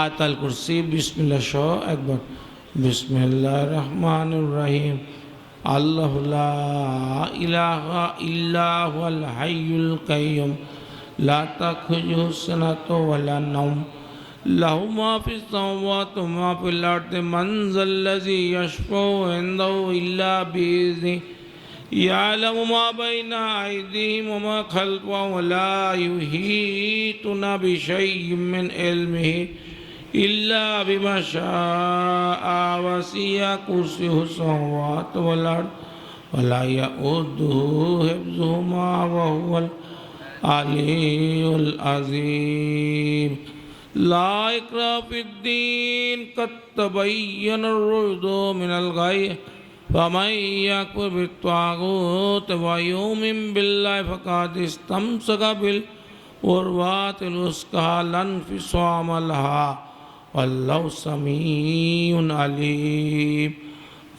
আয়তাল কুরসি বিসমিল্লা সহ একবার বিসমিল্লাহ রহমান রাহিম আল্লাহ লা ইলাহা ইল্লাহুল হাইয়ুল কাইয়ুম লা তাখুযুহু সিনাতু ওয়ালা নাওম له ما في السماوات وما في الأرض من ذا الذي يشفع عنده إلا بإذنه يعلم ما بين أيديهم وما خلفهم ولا يحيطون بشيء من علمه إلا بما شاء وسع كرسيه السماوات والأرض ولا يؤوده حفظهما وهو العلي العظيم. لا إكراه في الدين قد تبين الرشد من الغي فمن يكفر بالطاغوت ويؤمن بالله فقد استمسك بالعروة الوثقى لا انفصام لها. والله سميع عليم.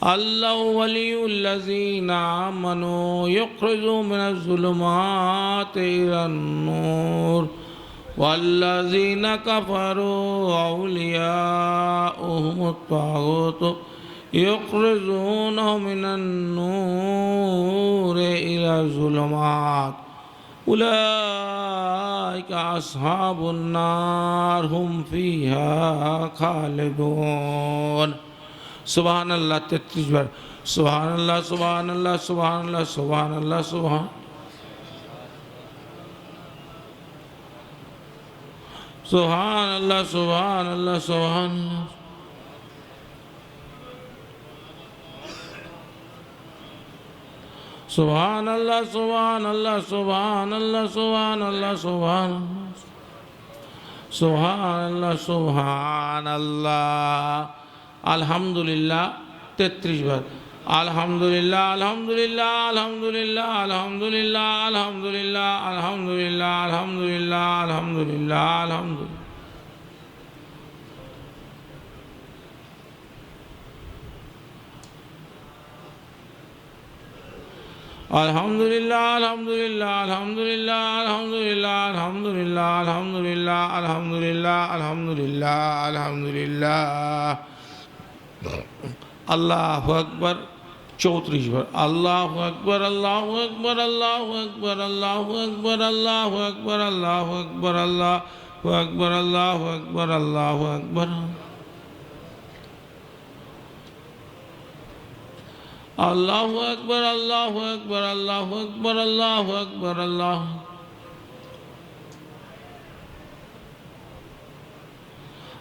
الله ولي الذين آمنوا يخرجوا من الظلمات إلى النور. والذين كفروا أولياؤهم الطاغوت يخرجونهم من النور إلى الظلمات. أولئك أصحاب النار هم فيها خالدون سبحان الله تتريج بار سبحان الله سبحان الله سبحان الله سبحان الله سبحان سبحان الله سبحان الله سبحان الله সুবহান আল্লাহ সুবহান আল্লাহ সুবহান আল্লাহ সুবহান আল্লাহ সুবহান সুবহান আল্লাহ সুবহান আল্লাহ আলহামদুলিল্লাহ, তেত্রিশ বার। আলহামদুলিল্লাহ আলহামদুলিল্লাহ আলহামদুলিল্লাহ আলহামদুলিল্লাহ আলহামদুলিল্লাহ আলহামদুলিল্লাহ আলহামদুলিল্লাহ আলহামদুলিল্লাহ আলহামদুলিল্লাহ। আলহামদুলিল্লাহ আলহামদুলিল্লাহ আলহামদুলিল্লাহ আলহামদুলিল্লাহ আলহামদুলিল্লাহ আলহামদুলিল্লাহ আলহামদুলিল্লাহ আলহামদুলিল্লাহ আলহামদুলিল্লাহ। আল্লাহ আকবর, চৌত্রিশ বার, আল্লাহ আকবর আল্লাহ আকবর আল্লাহ আকবর আল্লাহ আকবর আল্লাহ আকবর আল্লাহ আকবর আল্লাহ আকবর আল্লাহ আকবর আল্লাহ আকবর। আকবর, আল্লাহ আকবর আল্লাহ আকবর আল্লাহ আকবর, আল্লাহ।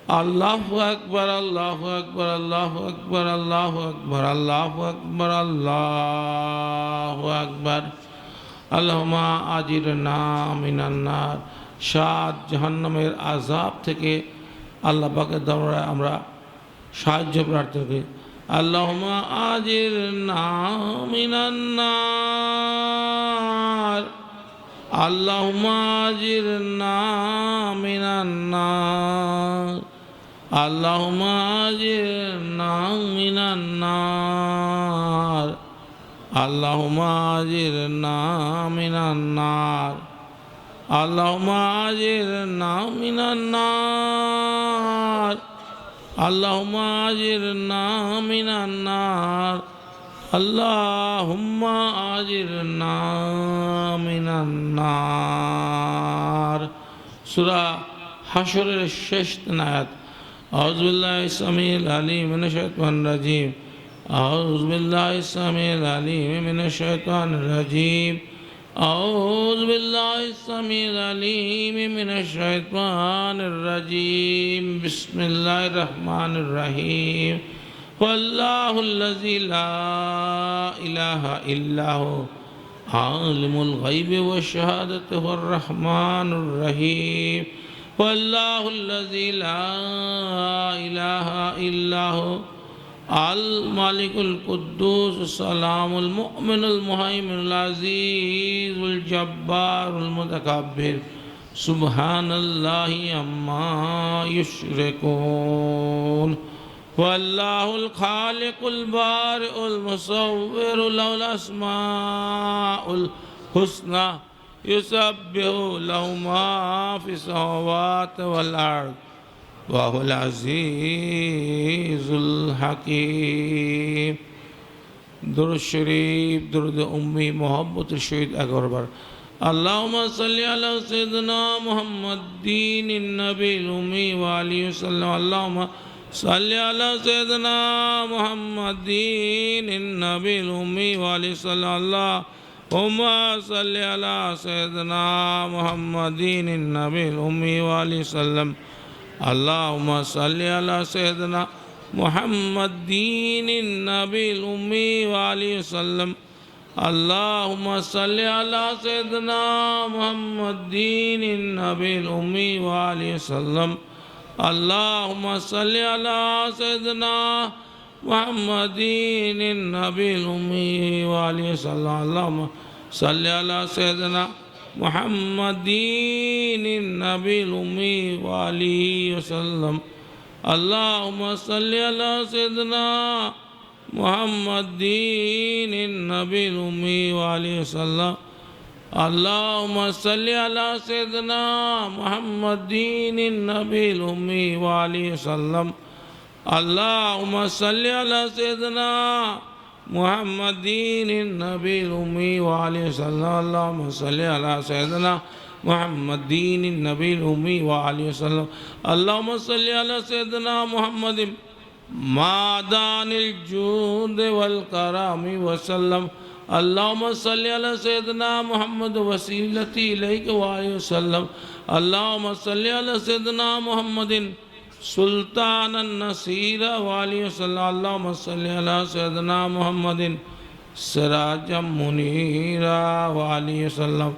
আল্লাহ আকবর আল্লাহ আকবর আল্লাহ আকবর আল্লাহ আকবর আল্লাহ আকবর আল্লাহ আকবর। আল্লাহমা আজির নাম ইনান্নার সাত জাহান্নামের আজাব থেকে আল্লাহ পাকের দমরায় আমরা সাহায্য প্রার্থনা اللهم أجرنا من النار اللهم أجرنا من النار اللهم أجرنا من النار اللهم أجرنا من النار اللهم أجرنا من النار اللهم أجرنا من النار اللهم أجرنا من النار سورة حشر الششت نعت أعوذ بالله السميع العليم من الشيطان الرجيم أعوذ بالله السميع العليم من الشيطان الرجيم أعوذ بالله السميع العليم من الشيطان الرجيم. بسم الله الرحمن الرحيم. والله الذي لا إله إلا هو. عالم الغيب والشهادة هو الرحمن الرحيم. والله الذي لا إله إلا هو. المالک القدوس السلام المؤمن المحیمن العزیز الجبار المتکبر. سبحان اللہ اما یشرکون. واللہ الخالق البارئ المصور لو الاسماء الحسنہ. یسبح لو ما فی السماوات والارض. وهو العزيز الحكيم. درود شريف درود أمي محبة الشهيد أكبر اللهم صل على سيدنا محمد دين النبي الأمي وعليه وسلم. اللهم صل على سيدنا محمد دين النبي الأمي وعليه وسلم. اللهم صل على سيدنا محمد دين النبي الأمي وعليه وسلم. اللهم صل على سيدنا محمد دين النبي الأمي وعليه وسلم. اللهم صل على سيدنا محمد دين النبي الأمي وعليه وسلم. اللهم صل على سيدنا محمد دين النبي الأمي وعليه وسلم. اللهم صل على سيدنا محمد النبي الأمي وعليه وسلم. اللهم صل على سيدنا محمد النبي الأمي وعليه وسلم. اللهم صل على سيدنا محمد النبي الأمي وعليه وسلم. اللهم صل على سيدنا محمد دين النبي الأمي وعليه وسلم اللهم صل على سيدنا محمد دين النبي الأمي وعليه وسلم اللهم صل على سيدنا محمد معدن الجود والكرم وسلم اللهم صل على سيدنا محمد وسيلتي إليك وعليه وسلم اللهم صل على سيدنا محمد سلطان النصير وعليه وسلم اللهم صل على سيدنا محمد سراجا منيرا وعليه وسلم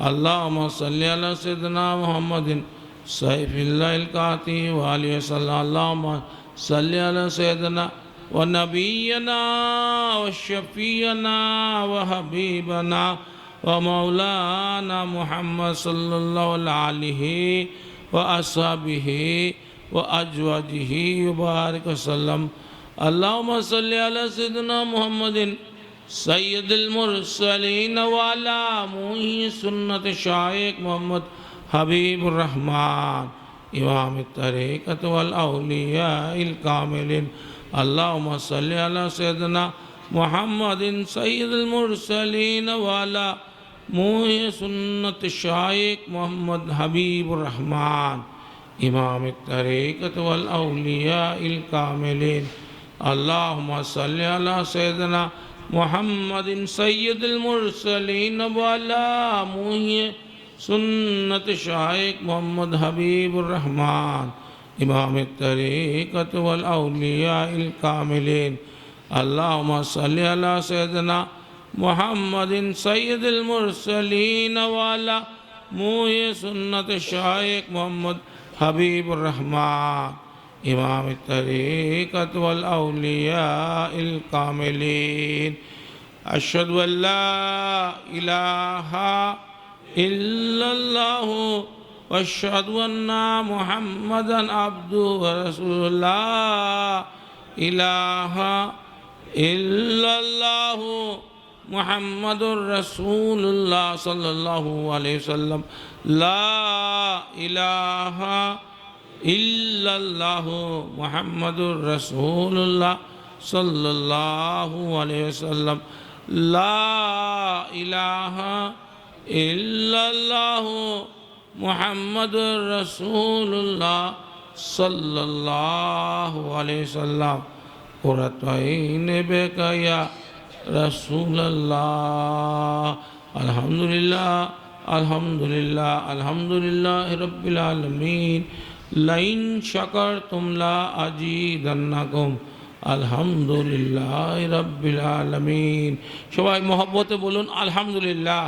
اللهم صل على سيدنا محمد سيف الله القاتي وعليه وسلم اللهم صل على سيدنا ونبينا وشفينا وحبيبنا ومولانا محمد صلى الله عليه وأصحابه وأزواجه وبارك وسلم اللهم صل على سيدنا محمد سيد المرسلين وعلى موهي سنة شايك محمد حبيب الرحمن إمام الطريقة والأولياء الكاملين اللهم صل على سيدنا محمد سيد المرسلين وعلى موهي سنة الشايك محمد حبيب الرحمن إمام الطريقة والأولياء الكاملين. اللهم صل على سيدنا محمد سيد المرسلين وعلى موهي سنة شايك محمد حبيب الرحمن. إمام الطريقة والأولياء الكاملين. اللهم صل على سيدنا محمد سيد المرسلين وعلى موهي سنة الشايك محمد حبيب الرحمن إمام الطريقة والأولياء الكاملين أشهد أن لا إله إلا الله وأشهد أن محمدا عبده ورسول الله إله إلا الله. محمد رسول الله صلى الله عليه وسلم لا إله إلا الله محمد رسول الله صلى الله عليه وسلم لا إله إلا الله محمد رسول الله صلى الله عليه وسلم قرة عين بك يا রাসুল্লাহ আলহামদুলিল্লাহ আলহামদুলিল্লাহ আলহামদুলিল্লাহ রবিল আলমিন, লাইন শকর তুমলা আজি দান্নাকুম আলহামদুলিল্লাহ রবিল আলমিন। সবাই মহব্বতে বলুন, আলহামদুলিল্লাহ।